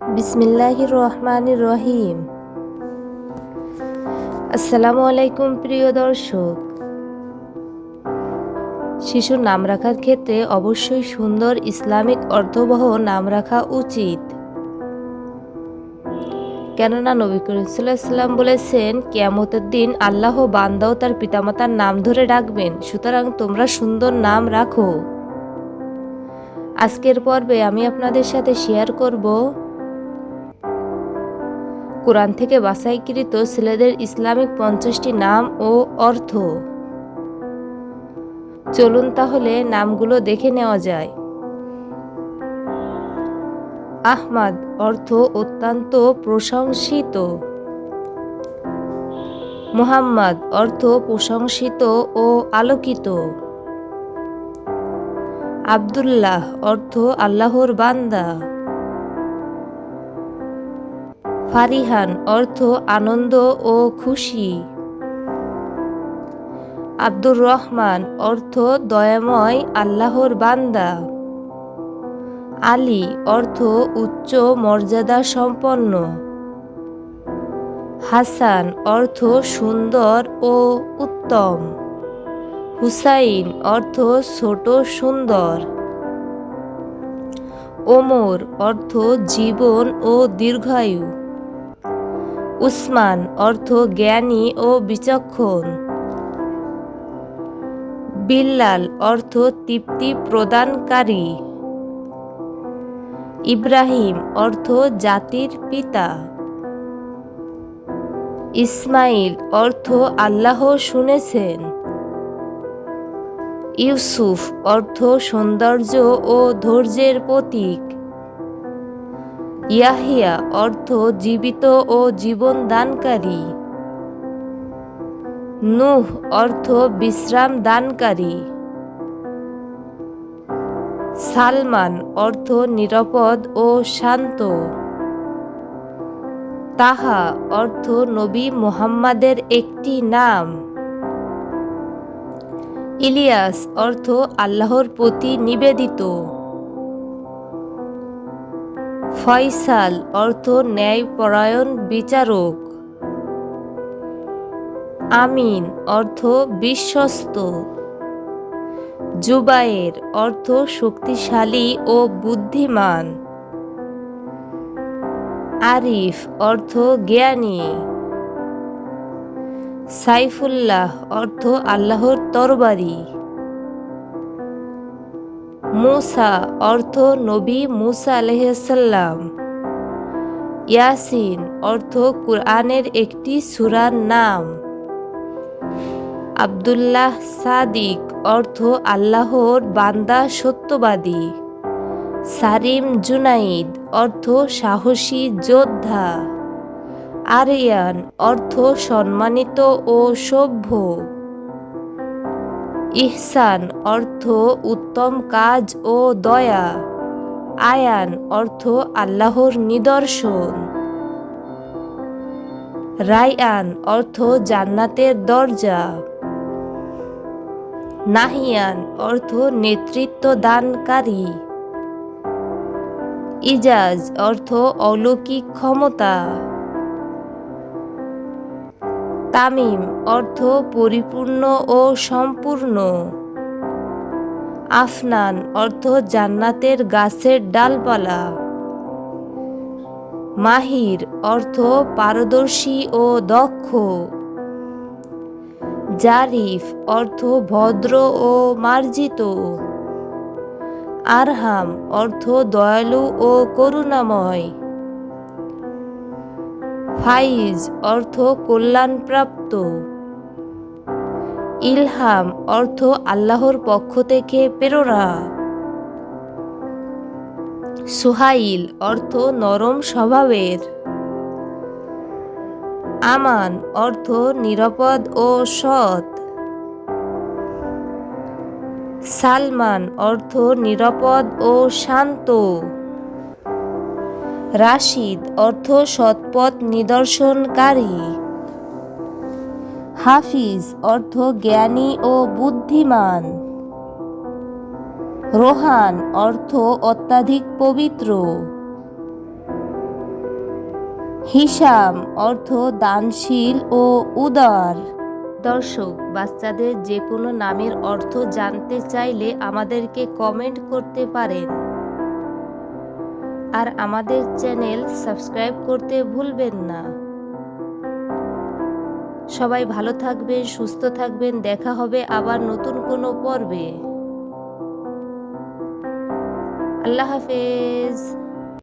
বিসমিল্লাহির রহমানির রহিম। আসসালামু আলাইকুম প্রিয় দর্শক। শিশুর নাম রাখার ক্ষেত্রে অবশ্যই সুন্দর ইসলামিক অর্থবহ নাম রাখা উচিত। কেননা নবী করিম বলেছেন, কেয়ামতের দিন আল্লাহ বান্দাও তার পিতামাতার নাম ধরে ডাকবেন, সুতরাং তোমরা সুন্দর নাম রাখো। আজকের পর্বে আমি আপনাদের সাথে শেয়ার করব কোরআন থেকে বাছাইকৃত ছেলেদের ইসলামিক পঞ্চাশটি নাম ও অর্থ। চলুন তাহলে নামগুলো দেখে নেওয়া যায়। আহমাদ, অর্থ অত্যন্ত প্রশংসিত। মুহাম্মদ, অর্থ প্রশংসিত ও আলোকিত। আবদুল্লাহ, অর্থ আল্লাহর বান্দা। ফারিহান, অর্থ আনন্দ ও খুশি। আব্দুর রহমান, অর্থ দয়াময়, আল্লাহর বান্দা। আলী, অর্থ উচ্চ মর্যাদা সম্পন্ন। হাসান, অর্থ সুন্দর ও উত্তম। হুসাইন, অর্থ ছোট সুন্দর। ওমর, অর্থ জীবন ও দীর্ঘায়ু। উসমান, অর্থ জ্ঞানী ও বিচক্ষণ। বিল্লাল, অর্থ তৃপ্তি প্রদানকারী। ইব্রাহিম, অর্থ জাতির পিতা। ইসমাইল, অর্থ আল্লাহ শুনেছেন। ইউসুফ, অর্থ সৌন্দর্য ও ধৈর্যের প্রতীক। ইয়াহিয়া, অর্থ জীবিত ও জীবন দানকারী নুহ, অর্থ বিশ্রাম দানকারী। সালমান, অর্থ নিরাপদ ও শান্ত। তাহা, অর্থ নবী মুহাম্মাদের একটি নাম। ইলিয়াস, অর্থ আল্লাহর প্রতি নিবেদিত। ফয়সাল, অর্থ ন্যায়পরায়ণ বিচারক। আমিন, অর্থ বিশ্বস্ত। জুবায়ের, অর্থ শক্তিশালী ও বুদ্ধিমান। আরিফ, অর্থ জ্ঞানী। সাইফুল্লাহ, অর্থ আল্লাহর তরবারি। মুসা, অর্থ নবী মুসা আলহাম ইয়াসিন, অর্থ কুরআনের একটি সুরার নাম। আবদুল্লাহ সাদিক, অর্থ আল্লাহর বান্দা সত্যবাদী। সারিম জুনাইদ, অর্থ সাহসী যোদ্ধা। আরিয়ান, অর্থ সম্মানিত ও সভ্য। ইহসান অর্থ উত্তম কাজ ও দয়া। আয়ান অর্থ আল্লাহর নিদর্শন। রায়ান অর্থ জান্নাতের দরজা। নাহিয়ান অর্থ নেতৃত্ব দানকারী। ইজাজ অর্থ অলৌকিক ক্ষমতা। তামিম, অর্থ পরিপূর্ণ ও সম্পূর্ণ। আফনান, অর্থ জান্নাতের গাছের ডালপালা। মাহির, অর্থ পারদর্শী ও দক্ষ। জারিফ, অর্থ ভদ্র ও মার্জিত। আরহাম, অর্থ দয়ালু ও করুণাময়। ফাইজ অর্থ কল্যাণপ্রাপ্ত। ইলহাম অর্থ আল্লাহর পক্ষ থেকে প্রেরণা। সোহাইল অর্থ নরম স্বভাবের। আমান অর্থ নিরাপদ ও সৎ। সালমান অর্থ নিরাপদ ও শান্ত। রাশিদ, অর্থ সৎপথ নিদর্শনকারী। হাফিজ, অর্থ জ্ঞানী ও বুদ্ধিমান। রোহান, অর্থ অত্যাধিক পবিত্র। হিসাম অর্থ দানশীল ও উদার। দর্শক, বাচ্চাদের যে কোনো নামের অর্থ জানতে চাইলে আমাদেরকে কমেন্ট করতে পারেন। আর আমাদের চ্যানেল সাবস্ক্রাইব করতে ভুলবেন না। সবাই ভালো থাকবেন, সুস্থ থাকবেন। দেখা হবে আবার নতুন কোনো পর্বে। আল্লাহ হাফেজ।